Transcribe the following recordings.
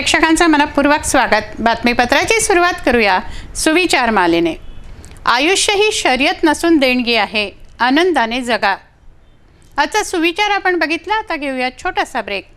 प्रेक्षकांचं मनपूर्वक स्वागत. बातमीपत्राची सुरुवात करूया. सुविचार मालेने. आयुष्य ही शर्यत नसून देणगी आहे. आनंदाने जगा. आजचा सुविचार आपण बघितला आता घेऊया छोटासा ब्रेक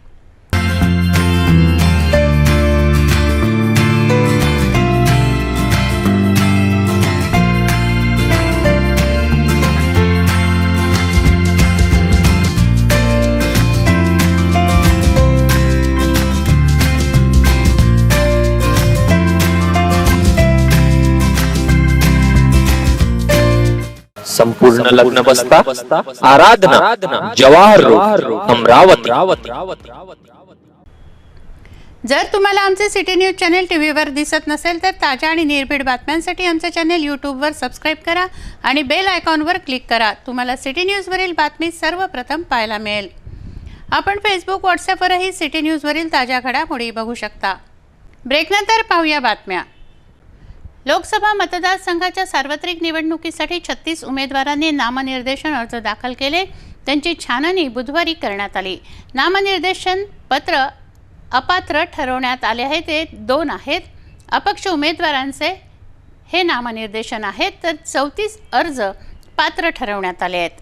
संपूर्ण लग्न बसता आराधना जवाहर रोड अमरावती. जर तुम्हाला आमचे सिटी न्यूज चॅनेल टी व्हीवर दिसत नसेल तर ताज्या आणि निर्भीड बातम्यांसाठी आमचे चॅनेल यूट्यूबवर सबस्क्राईब करा आणि बेल आयकॉनवर क्लिक करा. तुम्हाला सिटी न्यूजवरील बातमी सर्वप्रथम पाहायला मिळेल. आपण फेसबुक व्हॉट्सॲपवरही सिटी न्यूजवरील ताज्या घडामोडी बघू शकता. ब्रेकनंतर पाहूया बातम्या. लोकसभा मतदारसंघाच्या सार्वत्रिक निवडणुकीसाठी छत्तीस उमेदवारांनी नामनिर्देशन अर्ज दाखल केले. त्यांची छाननी बुधवारी करण्यात आली. नामनिर्देशन पत्र अपात्र ठरवण्यात आले आहे. ते दोन आहेत. अपक्ष उमेदवारांचे हे नामनिर्देशन आहेत तर चौतीस अर्ज पात्र ठरवण्यात आले आहेत.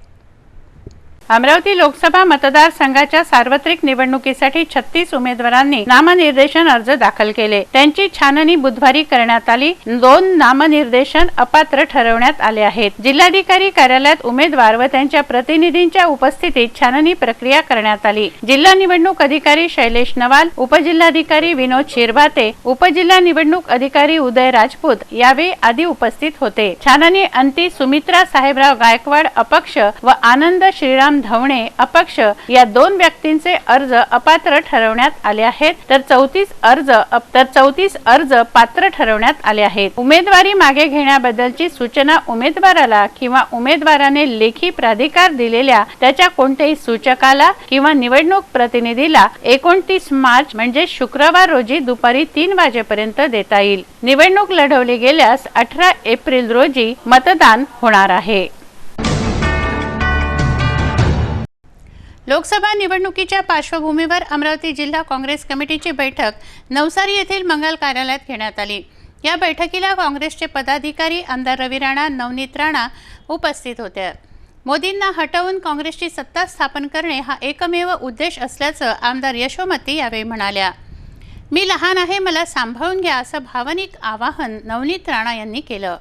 अमरावती लोकसभा मतदारसंघाच्या सार्वत्रिक निवडणुकीसाठी छत्तीस उमेदवारांनी नामनिर्देशन अर्ज दाखल केले. त्यांची छाननी बुधवारी करण्यात आली. दोन नामनिर्देशन अपात्र ठरवण्यात आले आहेत. जिल्हाधिकारी कार्यालयात उमेदवार व त्यांच्या प्रतिनिधींच्या उपस्थितीत छाननी प्रक्रिया करण्यात आली. जिल्हा निवडणूक अधिकारी शैलेश नवाल उपजिल्हाधिकारी विनोद शिरभाते उपजिल्हा निवडणूक अधिकारी उदय राजपूत यावेळी आदी उपस्थित होते. छाननी अंती सुमित्रा साहेबराव गायकवाड अपक्ष व आनंद श्रीराम धवणे अपक्ष या दोन व्यक्तींचे अर्ज अपात्र ठरवण्यात आले आहेत. तर चौतीस अर्ज तर चौतीस अर्ज पात्र ठरवण्यात आले आहेत. उमेदवारी मागे घेण्याबद्दलची सूचना उमेदवाराला किंवा उमेदवाराने लेखी प्राधिकार दिलेल्या त्याच्या कोणत्याही सूचकाला किंवा निवडणूक प्रतिनिधीला एकोणतीस मार्च म्हणजे शुक्रवार रोजी दुपारी तीन वाजेपर्यंत देता येईल. निवडणूक लढवली गेल्यास अठरा एप्रिल रोजी मतदान होणार आहे. लोकसभा निवडणुकीच्या पार्श्वभूमीवर अमरावती जिल्हा काँग्रेस कमिटीची बैठक नवसारी येथील मंगल कार्यालयात घेण्यात आली. या बैठकीला काँग्रेसचे पदाधिकारी आमदार रवी राणा नवनीत राणा उपस्थित होते. मोदींना हटवून काँग्रेसची सत्ता स्थापन करणे हा एकमेव उद्देश असल्याचं आमदार यशोमती यावेळी म्हणाल्या. मी लहान आहे मला सांभाळून घ्या असं भावनिक आवाहन नवनीत राणा यांनी केलं.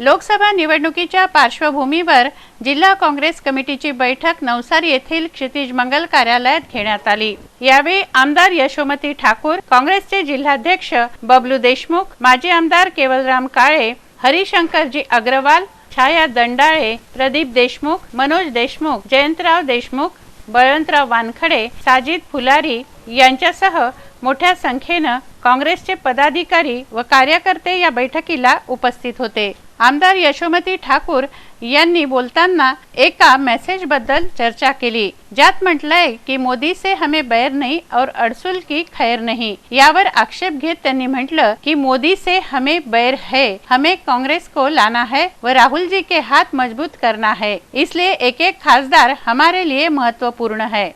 लोकसभा निवडणुकीच्या पार्श्वभूमीवर जिल्हा काँग्रेस कमिटीची बैठक नवसारी येथील क्षितिज मंगल कार्यालयात घेण्यात आली. यावेळी आमदार यशोमती ठाकूर काँग्रेसचे जिल्हाध्यक्ष बबलू देशमुख माजी आमदार केवलराम काळे हरिशंकरजी अग्रवाल छाया दंडाळे प्रदीप देशमुख मनोज देशमुख जयंतराव देशमुख बळवंतराव वानखडे साजिद फुलारी यांच्यासह मोठ्या संख्येनं काँग्रेसचे पदाधिकारी व कार्यकर्ते या बैठकीला उपस्थित होते. आमदार यशोमती ठाकूर यांनी बोलताना एका मेसेजबद्दल चर्चा केली. ज्यात म्हटलंय की मोदी से हमें बैर नहीं और अडसुल की खैर नहीं. यावर आक्षेप घेत त्यांनी म्हटलं की मोदी से हमें बैर है. हमें कांग्रेस को लाना है व राहुल जी के हाथ मजबूत करना है. इसलिए एक एक खासदार हमारे लिए महत्त्वपूर्ण है.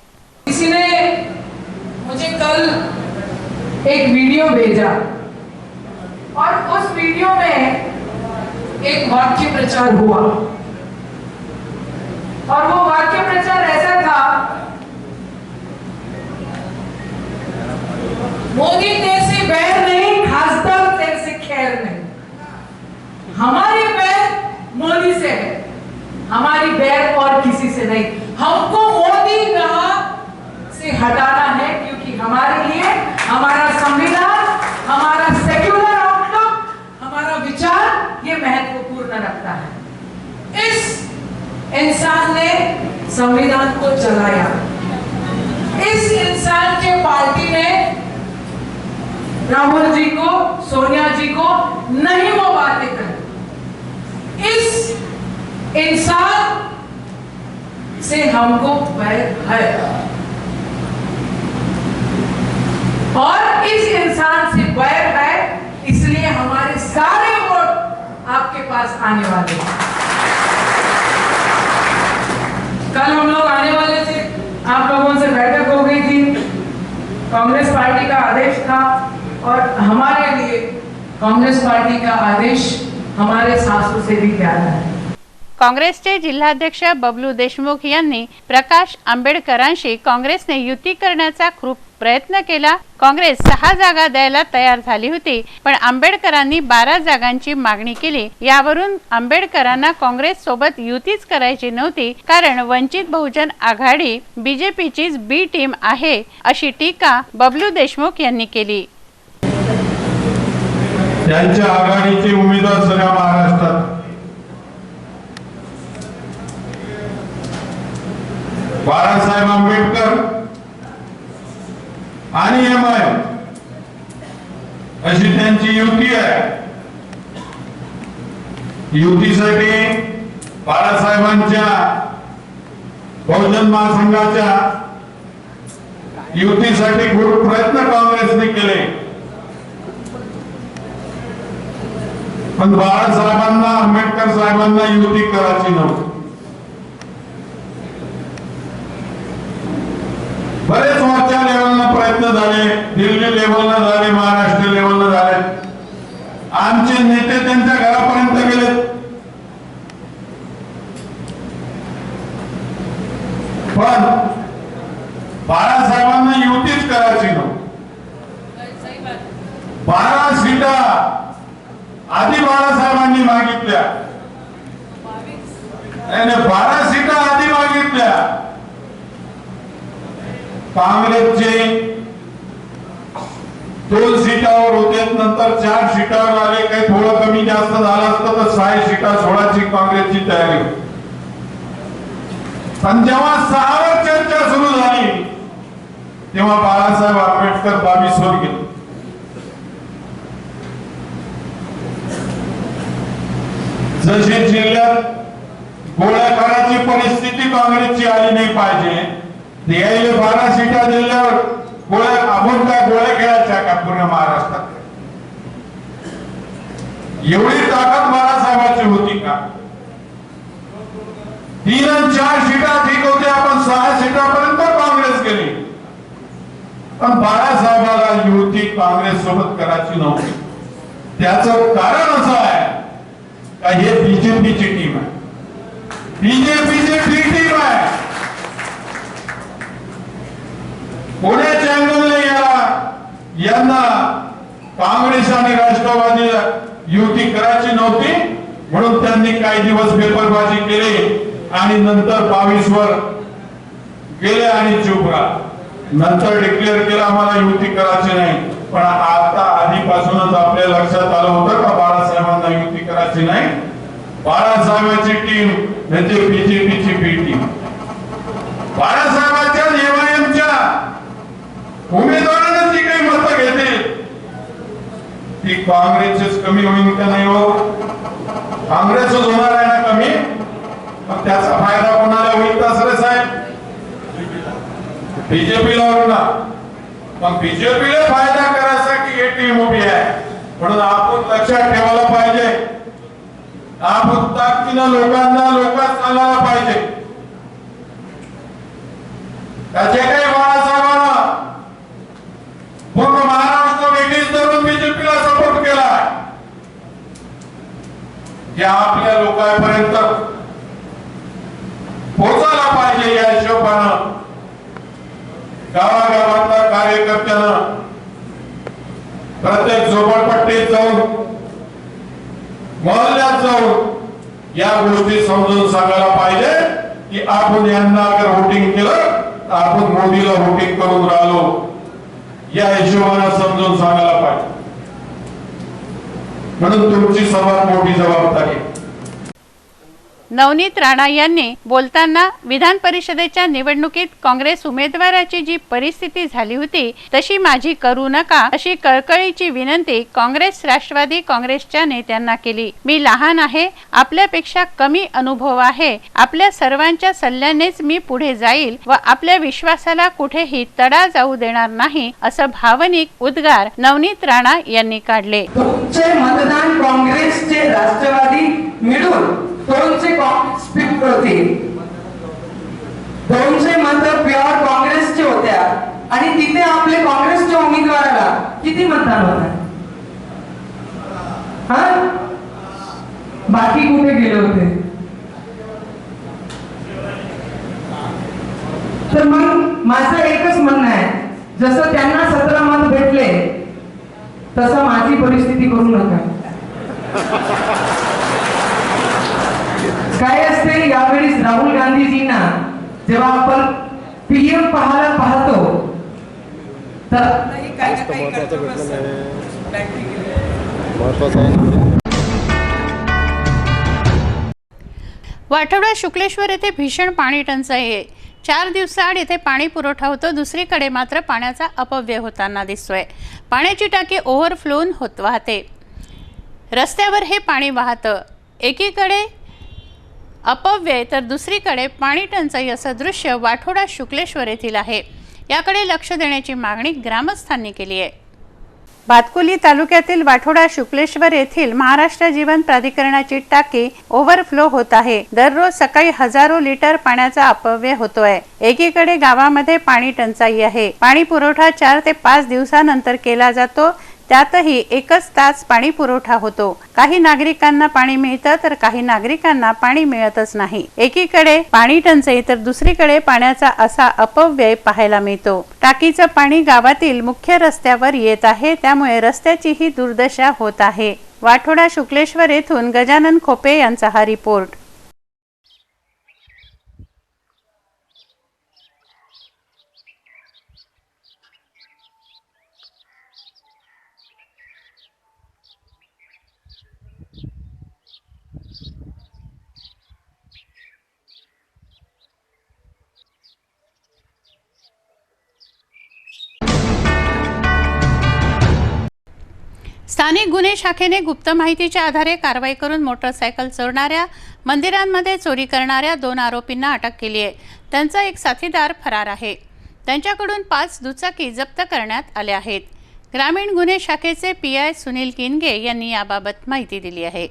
किसी ने मुझे कल एक वीडियो भेजा। और उस वीडियो में एक वाक्य प्रचार हुआ। और वो वाक्य प्रचार ऐसा था, मोदी तेरे से बैर नहीं खासदार तेरे से खैर नहीं। हमारी बैर मोदी से है, हमारी बैर और किसी से नहीं। हमको मोदी से हटाना है, क्योंकि हमारे लिए हमारा संविधान, हमारा सेक्युलर आउटलुक हमारा विचार, ये महत्वपूर्ण रखता है। इस इंसान ने संविधान को चलाया। इस इंसान के पार्टी ने राहुल जी को, सोनिया जी को नहीं वो बातें करी इस इंसान से हमको भय है। और इस इंसान से बैर है इसलिए हमारे सारे वोट आपके पास आने वाले हैं। कल हम लोग आने वाले थे। आप लोगों से बैठक हो गई थी। कांग्रेस पार्टी का आदेश था और हमारे लिए कांग्रेस पार्टी का आदेश हमारे सासू से भी प्यारा है। काँग्रेसचे जिल्हाध्यक्ष बबलू देशमुख यांनी प्रकाश आंबेडकरांशी काँग्रेसने युती करण्याचा खूप प्रयत्न केला काँग्रेस सहा जागा द्यायला तयार झाली होती पण आंबेडकरांनी बारा जागांची मागणी केली. यावरून आंबेडकरांना काँग्रेस सोबत युतीच करायची नव्हती कारण वंचित बहुजन आघाडी बीजेपीचीच बी टीम आहे अशी टीका बबलू देशमुख यांनी केली. त्यांच्या आघाडीचे उमेदवार सगळ्या महाराष्ट्रात. बाळासाहेब आंबेडकर आणि एम आय अशी त्यांची युती आहे. युतीसाठी बाळासाहेबांच्या बहुजन महासंघाच्या युतीसाठी खूप प्रयत्न काँग्रेसने केले. पण बाळासाहेबांना आंबेडकर साहेबांना युती करायची नव्हती. बरेच वरच्या लेवलला प्रयत्न झाले दिल्ली लेवलला झाले महाराष्ट्र लेवलला झाले. आमचे नेते त्यांच्या घरापर्यंत गेले. पण बाळासाहेबांना युतीच करायची नव्हती. बारा सीटा आधी बाळासाहेबांनी मागितल्या. बारा सीटा आधी मागितल्या. काँग्रेसचे दोन सीटावर होते नंतर चार सीटावर आले काही थोडं कमी जास्त झालं असतं तर सहा सीटा सोळाची काँग्रेसची तयारी होती. पण जेव्हा सहावर चर्चा सुरू झाली तेव्हा बाळासाहेब आंबेडकर बावीसवर गेले जसे जिल्ह्यात गोळ्याकाराची परिस्थिती काँग्रेसची आली नाही पाहिजे द्यायला बारा सीटा दिल्यावर गोळ्या आपण काय गोळ्या खेळायच्या का पूर्ण महाराष्ट्रात? एवढी ताकद बाळासाहेबांची होती का? तीन आणि चार सीटा ठीक होते आपण सहा सीटापर्यंत काँग्रेस गेली. पण बाळासाहेबाला युती काँग्रेस सोबत करायची नव्हती. त्याचं कारण असं आहे का हे बीजेपीची टीम आहे. बीजेपीची टीम आहे. पुण्याच्या अँगलने याला यांना काँग्रेस आणि राष्ट्रवादी युती करायची नव्हती म्हणून त्यांनी काही दिवस पेपरबाजी केली आणि नंतर बावीस वर गेले आणि चुप नंतर डिक्लेअर केलं आम्हाला युती करायची नाही. पण आता आधीपासूनच आपल्या लक्षात आलं होतं का बाळासाहेबांना युती करायची नाही? बाळासाहेबांची टीम म्हणजे बीजेपीची बी टीम बाळासाहेब उमेदवारांना ती काही मतं घेतील ती काँग्रेसच कमी होईल का नाही हो? काँग्रेसच होणार आहे ना कमी? मग त्याचा फायदा कोणाला होईल तसरे साहेब? बीजेपीला होणार मग बीजेपीला फायदा करायसाठी हे टीम उभी आहे? म्हणून आपण लक्षात ठेवायला पाहिजे. आपण ताकदीनं लोकांना लोकात चालायला पाहिजे. त्याचे काही बाळासाहेबांना पूर्ण महाराष्ट्र वेगळीच धरून बीजेपीला सपोर्ट केला जे आपल्या लोकांपर्यंत पोहोचायला पाहिजे या हिशोबानं. गावागावातल्या कार्यकर्त्यानं प्रत्येक झोपडपट्टीत जाऊन मोहल्ल्यात जाऊन या गोष्टी समजून सांगायला पाहिजे की आपण यांना अगर व्होटिंग केलं तर आपण मोदीला वोटिंग करून राहिलो. या हिशोबानं समजून सांगायला पाहिजे. म्हणून तुमची सर्वात मोठी जबाबदारी आहे. नवनीत राणा यांनी बोलताना विधान परिषदेच्या निवडणुकीत काँग्रेस उमेदवाराची जी परिस्थिती झाली होती तशी माझी करू नका अशी कळकळीची विनंती काँग्रेस राष्ट्रवादी काँग्रेसच्या नेत्यांना केली. मी लहान आहे आपल्यापेक्षा कमी अनुभव आहे आपल्या सर्वांच्या सल्ल्यानेच मी पुढे जाईल व आपल्या विश्वासाला कुठेही तडा जाऊ देणार नाही असं भावनिक उद्गार नवनीत राणा यांनी काढले. तुमचे मतदान काँग्रेसचे राष्ट्रवादी मिळून दोनशे स्पीक होते दोनशे मत प्युअर काँग्रेसचे होत्या. आणि तिथे आपले काँग्रेसच्या उमेदवाराला किती मतदान होत? हा? बाकी कुठे गेले होते? तर मग माझं एकच म्हणणं आहे. जसं त्यांना सतरा मत भेटले तसं माझी परिस्थिती करू नका. काय असते यावेळी राहुल गांधीजींना जेव्हा आपण पीएम पाहायला पाहतो तर शुक्लेश्वर येथे भीषण पाणी टंचाई आहे. चार दिवसाआड येथे पाणी पुरवठा होतो. दुसरीकडे मात्र पाण्याचा अपव्यय होताना दिसतोय. पाण्याची टाकी ओव्हरफ्लोन होत वाहते. रस्त्यावर हे पाणी वाहतं. एकीकडे अपव्यय तर दुसरीकडे पाणी टंचाई असं दृश्य वाठोडा शुक्लेश्वर येथील आहे. याकडे लक्ष देण्याची मागणी ग्रामस्थांनी केली आहे. भातकुली तालुक्यातील वाठोडा शुक्लेश्वर येथील महाराष्ट्र जीवन प्राधिकरणाची टाकी ओव्हरफ्लो होत आहे. दररोज सकाळी हजारो लिटर पाण्याचा अपव्यय होतोय. एकीकडे गावामध्ये पाणी टंचाई आहे. पाणी पुरवठा चार ते पाच दिवसानंतर केला जातो. त्यातही एकच तास पाणी पुरवठा होतो. काही नागरिकांना पाणी मिळतं तर काही नागरिकांना पाणी मिळतच नाही. एकीकडे पाणी टंचाई तर दुसरीकडे पाण्याचा असा अपव्यय पाहायला मिळतो. टाकीचं पाणी गावातील मुख्य रस्त्यावर येत आहे त्यामुळे रस्त्याचीही दुर्दशा होत आहे. वाठोडा शुक्लेश्वर येथून गजानन खोपे यांचा हा रिपोर्ट. स्थानिक गुन्हे शाखेने गुप्त माहितीच्या आधारे कारवाई करून मोटरसायकल चोरणाऱ्या मंदिरांमध्ये चोरी करणाऱ्या दोन आरोपींना अटक केली आहे. त्यांचा एक साथीदार फरार आहे. त्यांच्याकडून पाच दुचाकी जप्त करण्यात आल्या आहेत. ग्रामीण गुन्हे शाखेचे पी आय सुनील किनगे यांनी याबाबत माहिती दिली आहे.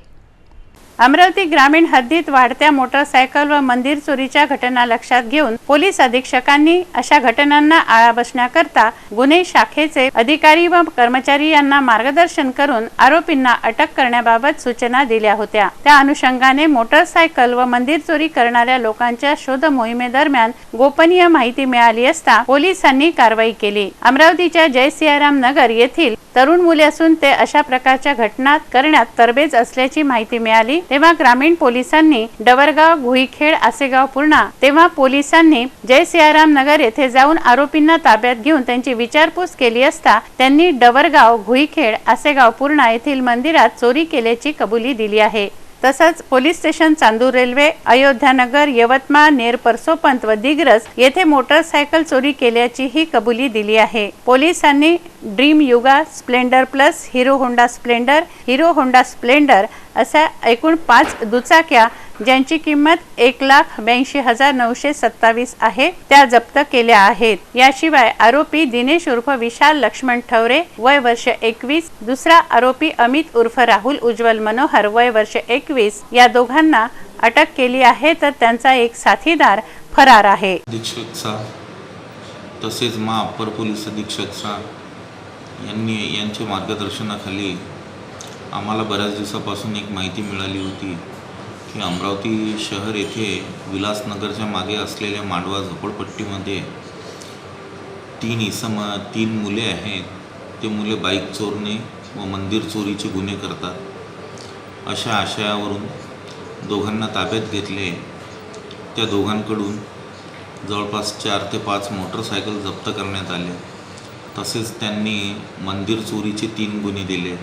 अमरावती ग्रामीण हद्दीत वाढत्या मोटरसायकल व मंदिर चोरीच्या घटना लक्षात घेऊन पोलीस अधीक्षकांनी अशा घटनांना आळा बसण्याकरता गुन्हे शाखेचे अधिकारी व कर्मचारी यांना मार्गदर्शन करून आरोपींना अटक करण्याबाबत सूचना दिल्या होत्या. त्या अनुषंगाने मोटरसायकल व मंदिर चोरी करणाऱ्या लोकांच्या शोध मोहिमेदरम्यान गोपनीय माहिती मिळाली असता पोलिसांनी कारवाई केली. अमरावतीच्या जय सियाराम नगर येथील तरुण मुले असून ते अशा प्रकारच्या घटना करण्यात तरबेज असल्याची माहिती मिळाली. तेव्हा ग्रामीण पोलिसांनी डवरगाव भुईखेड आसेगाव पूर्णा तेव्हा पोलिसांनी जय सियाराम नगर येथे जाऊन आरोपींना ताब्यात घेऊन त्यांची विचारपूस केली असता त्यांनी डवरगाव भुईखेड आसेगाव पूर्णा येथील मंदिरात चोरी केल्याची कबुली दिली आहे. तसंच police station Chandur railway Ayodhyanagar Yavatmal Ner Parsopant व दिग्रस येथे मोटरसायकल चोरी केल्याचीही कबुली दिली आहे. पोलिसांनी dream Yuga splendor plus hero Honda splendor hero Honda splendor अशा एकूण पाच दुचाक्या ज्यांची किंमत एक लाख ब्याऐंशी हजार नऊशे सत्तावीस आहे त्या जप्त केल्या आहेत. याशिवाय आरोपी दिनेश उर्फ विशाल लक्ष्मण ठवरे वय वर्ष एकवीस दुसरा आरोपी अमित उर्फ राहुल उज्ज्वल मनोहर वय वर्ष एकवीस या दोघांना अटक केली आहे तर त्यांचा एक साथीदार फरार आहे. अधीक्षक तसेच मा अप्पर पोलीस अधीक्षकचा यांनी यांच्या मार्गदर्शनाखाली आम्हाला बऱ्याच दिवसापासून एक माहिती मिळाली होती की अमरावती शहर येथे विलासनगरच्या मागे असलेल्या मांडवा झोपडपट्टीमध्ये तीन इसम तीन मुले आहेत. ते मुले बाईक चोरणे व मंदिर चोरीचे गुन्हे करतात. अशा आशयावरून दोघांना ताब्यात घेतले. त्या दोघांकडून जवळपास चार ते पाच मोटरसायकल जप्त करण्यात आले. तसेच त्यांनी मंदिर चोरीचे तीन गुन्हे दिले.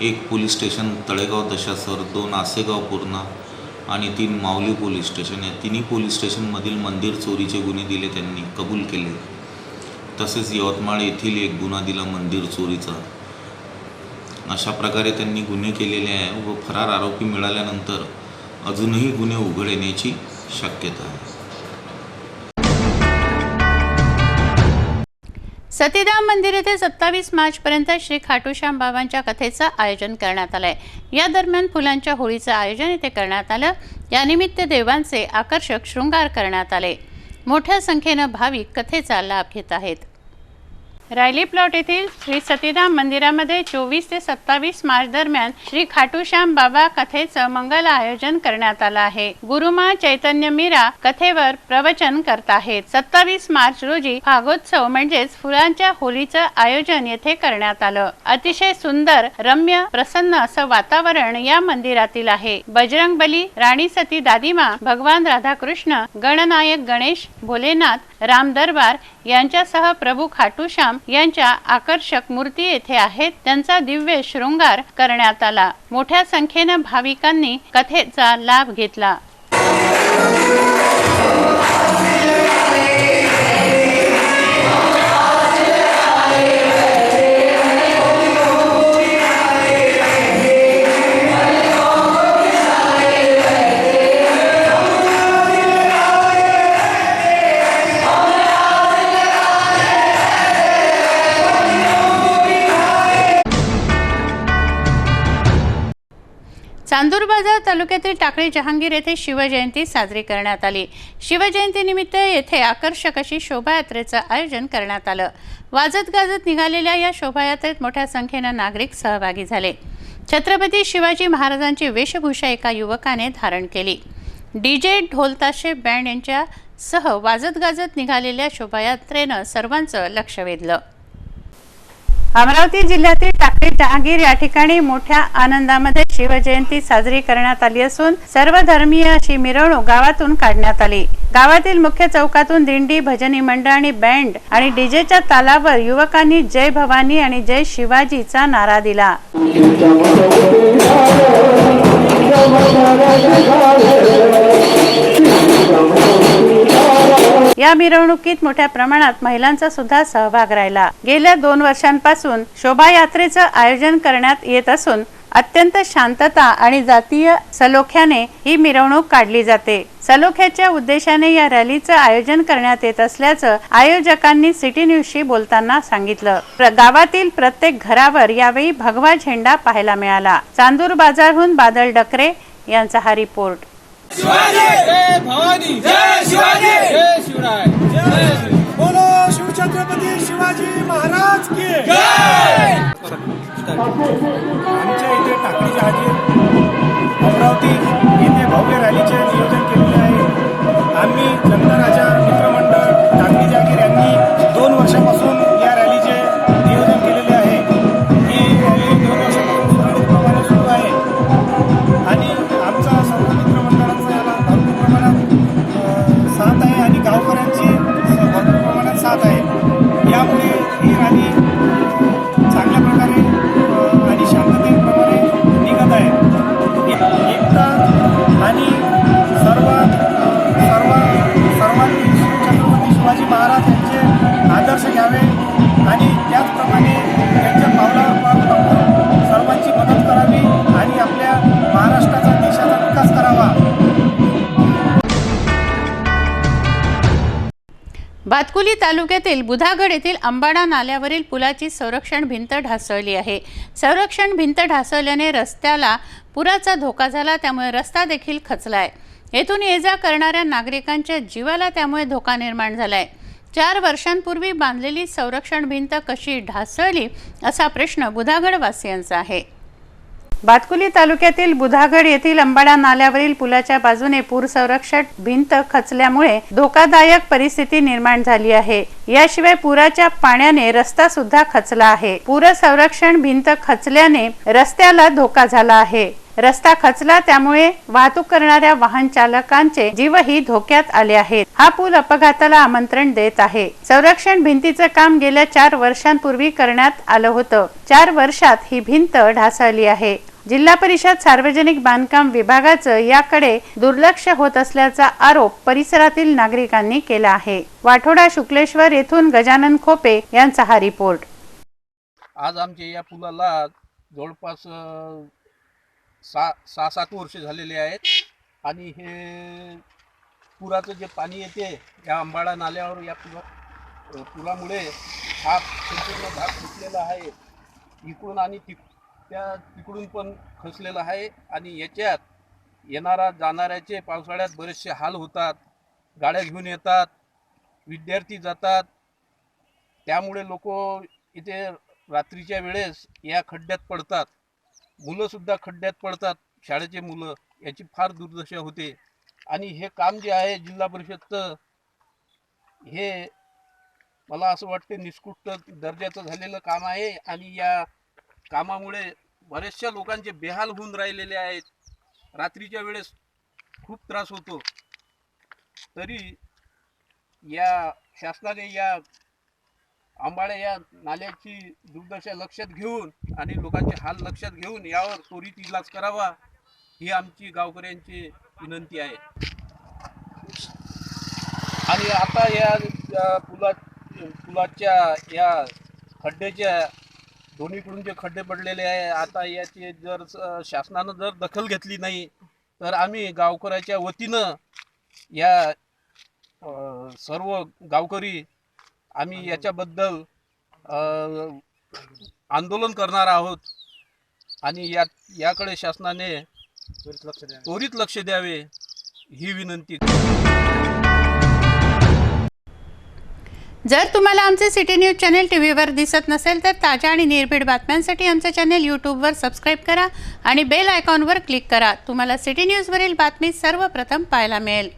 एक पोलीस स्टेशन तळेगाव दशासर दोन आसेगाव पूर्णा आणि तीन माऊली पोलीस स्टेशन. या तिन्ही पोलीस स्टेशनमधील मंदिर चोरीचे गुन्हे दिले त्यांनी कबूल केले. तसेच यवतमाळ येथील एक गुन्हा दिला मंदिर चोरीचा. अशा प्रकारे त्यांनी गुन्हे केलेले आहे व फरार आरोपी मिळाल्यानंतर अजूनही गुन्हे उघड येण्याची शक्यता आहे. सतीधाम मंदिर येथे सत्तावीस मार्चपर्यंत श्री खाटूश्याम बाबांच्या कथेचं आयोजन करण्यात आलं आहे या दरम्यान फुलांच्या होळीचं आयोजन येथे करण्यात आलं. यानिमित्त देवांचे आकर्षक शृंगार करण्यात आले. मोठ्या संख्येनं भाविक कथेचा लाभ घेत आहेत. रायली प्लॉट येथील श्री सतीराम मंदिरामध्ये चोवीस ते सत्तावीस मार्च दरम्यान श्री खाटूश्याम बाबा कथेचं मंगल आयोजन करण्यात आलं आहे. गुरुमा चैतन्य मीरा कथेवर प्रवचन करत आहेत. सत्तावीस मार्च रोजी भागोत्सव म्हणजेच फुलांच्या होलीचं आयोजन येथे करण्यात आलं. अतिशय सुंदर रम्य प्रसन्न असं वातावरण या मंदिरातील आहे. बजरंग बली राणी सती दादिमा भगवान राधाकृष्ण गणनायक गणेश भोलेनाथ राम दरबार यांच्यासह प्रभू खाटूश्याम यांच्या आकर्षक मूर्ती येथे आहेत. त्यांचा दिव्य शृंगार करण्यात आला. मोठ्या संख्येनं भाविकांनी कथेचा लाभ घेतला. बाजार तालुक्यातील टाकळी जहांगीर येथे शिवजयंती साजरी करण्यात आली. शिवजयंतीनिमित्त येथे आकर्षक अशी शोभायात्रेचं आयोजन करण्यात आलं. वाजत गाजत निघालेल्या या शोभायात्रेत मोठ्या संख्येनं नागरिक सहभागी झाले. छत्रपती शिवाजी महाराजांची वेशभूषा एका युवकाने धारण केली. डीजे ढोलताशे बँड यांच्या सह वाजत गाजत निघालेल्या शोभायात्रेनं सर्वांचं लक्ष वेधलं. अमरावती जिल्ह्यातील टाकळी जहांगीर या ठिकाणी मोठ्या आनंदामध्ये शिवजयंती साजरी करण्यात आली असून सर्व धर्मीय अशी मिरवणूक गावातून काढण्यात आली गावातील मुख्य चौकातून दिंडी भजनी मंडळ आणि बँड आणि डीजेच्या तालावर युवकांनी जय भवानी आणि जय शिवाजीचा नारा दिला या मिरवणुकीत मोठ्या प्रमाणात महिलांचा सुद्धा सहभाग राहिला. गेल्या दोन वर्षांपासून शोभायात्रेचं आयोजन करण्यात येत असून अत्यंत शांतता आणि जातीय सलोख्याने ही मिरवणूक काढली जाते. सलोख्याच्या उद्देशाने या रॅलीचं आयोजन करण्यात येत असल्याचं आयोजकांनी सिटी न्यूजशी बोलताना सांगितलं. प्र- गावातील प्रत्येक घरावर यावेळी भगवा झेंडा पाहायला मिळाला. चांदूर बाजारहून बादल डकरे यांचा हा रिपोर्ट. जय भवानी! जय शिवाजी! जय शिवराय! जय बोलो शिवछत्रपती शिवाजी महाराज की आमच्या इथे टाकळी जहाजी अमरावती येथे भव्य रॅलीचे नियोजन केलेले आहे. आम्ही जनता राजा मित्रमंडळ टाकळी जहागीर यांनी भातकुली तालुक्यातील बुधागड येथील अंबाडा नाल्यावरील पुलाची संरक्षण भिंत ढासळली आहे. संरक्षण भिंत ढासळल्याने रस्त्याला पुराचा धोका झाला त्यामुळे रस्ता देखील खचला आहे येथून ये जा करणाऱ्या नागरिकांच्या जीवाला त्यामुळे धोका निर्माण झाला आहे चार वर्षांपूर्वी बांधलेली संरक्षण भिंत कशी ढासळली असा प्रश्न बुधागडवासियांचा आहे. भातकुली तालुक्यातील बुधागड येथील अंबाडा नाल्यावरील पुलाच्या बाजूने पूर संरक्षण भिंत खचल्यामुळे धोकादायक परिस्थिती निर्माण झाली आहे. याशिवाय पुराच्या पाण्याने रस्ता सुद्धा खचला आहे. पूर संरक्षण भिंत खचल्याने रस्त्याला धोका झाला आहे. रस्ता खचला त्यामुळे वाहतूक करणाऱ्या वाहन चालकांचे जीवही धोक्यात आले आहेत. हा पूल अपघाताला आमंत्रण देत आहे. संरक्षण भिंतीचं काम गेल्या चार वर्षांपूर्वी करण्यात आलं होतं. चार वर्षात ही भिंत ढासळली आहे. जिल्हा परिषद सार्वजनिक बांधकाम विभागाचं याकडे दुर्लक्ष होत असल्याचा आरोप परिसरातील नागरिकांनी केला आहे. वाठोडा शुक्लेश्वर येथून गजानन खोपे यांचा हा रिपोर्ट. आज आमच्या या पुलाला जवळपास सहा सहा सात वर्ष झालेले आहेत. आणि हे पुराचं जे पाणी येते या अंबाडा नाल्यावर या पुरा पुरामुळे पुलामुळे हा संपूर्ण भाग फुटलेला आहे. इकडून आणि तिक त्या तिकडून पण खचलेला आहे. आणि याच्यात येणारा जाणाऱ्याचे पावसाळ्यात बरेचसे हाल होतात. गाड्या घेऊन येतात. विद्यार्थी जातात. त्यामुळे लोक इथे रात्रीच्या वेळेस या खड्ड्यात पडतात. मुलंसुद्धा खड्ड्यात पडतात. शाळेचे मुलं याची फार दुर्दशा होते. आणि हे काम जे आहे जिल्हा परिषदचं हे मला असं वाटते निष्कृष्ट दर्जाचं झालेलं काम आहे. आणि या कामामुळे बऱ्याचशा लोकांचे बेहाल होऊन राहिलेले आहेत. रात्रीच्या वेळेस खूप त्रास होतो. तरी या शासनाने या आंबाळे या नाल्याची दुर्दशा लक्षात घेऊन आणि लोकांचे हाल लक्षात घेऊन यावर त्वरित इलाज करावा ही आमची गावकऱ्यांची विनंती आहे. आणि आता या पुला पुलाच्या या खड्ड्याच्या दोन्हीकडून जे खड्डे पडलेले आहे आता याची जर शासनानं जर दखल घेतली नाही तर आम्ही गावकऱ्याच्या वतीनं या सर्व गावकरी आम्ही याच्याबद्दल आंदोलन करणार आहोत. आणि या याकडे शासनाने त्वरित लक्ष द्यावे. ही विनंती. जर तुम्हाला आमचे सिटी न्यूज चॅनेल टी व्हीवर दिसत नसेल तर ताज्या आणि निर्भीड बातम्यांसाठी आमचे चॅनेल यूट्यूबवर सबस्क्राईब करा आणि बेल आयकॉनवर क्लिक करा. तुम्हाला सिटी न्यूजवरील बातमी सर्वप्रथम पाहायला मिळेल.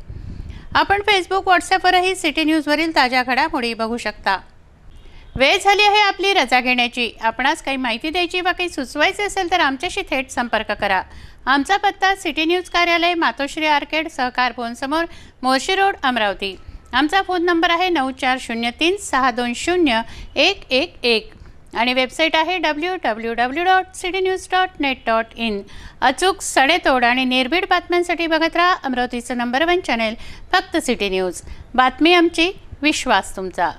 आपण फेसबुक व्हॉट्सॲपवरही सिटी न्यूजवरील ताज्या घडामोडी बघू शकता. वेळ झाली आहे आपली रजा घेण्याची. आपणास काही माहिती द्यायची वा काही सुचवायचे असेल तर आमच्याशी थेट संपर्क करा. आमचा पत्ता सिटी न्यूज कार्यालय मातोश्री आर्केड सहकार भवनसमोर मोर्शी रोड अमरावती. आमचा फोन नंबर आहे नऊ चार शून्य तीन सहा दोन शून्य एक एक एक. आणि वेबसाईट आहे W W W dot city news dot net dot in अचूक सडेतोड आणि निर्भीड बातम्यांसाठी बघत राहा अमरावतीचं नंबर वन चॅनेल फक्त सिटी न्यूज बातमी आमची विश्वास तुमचा.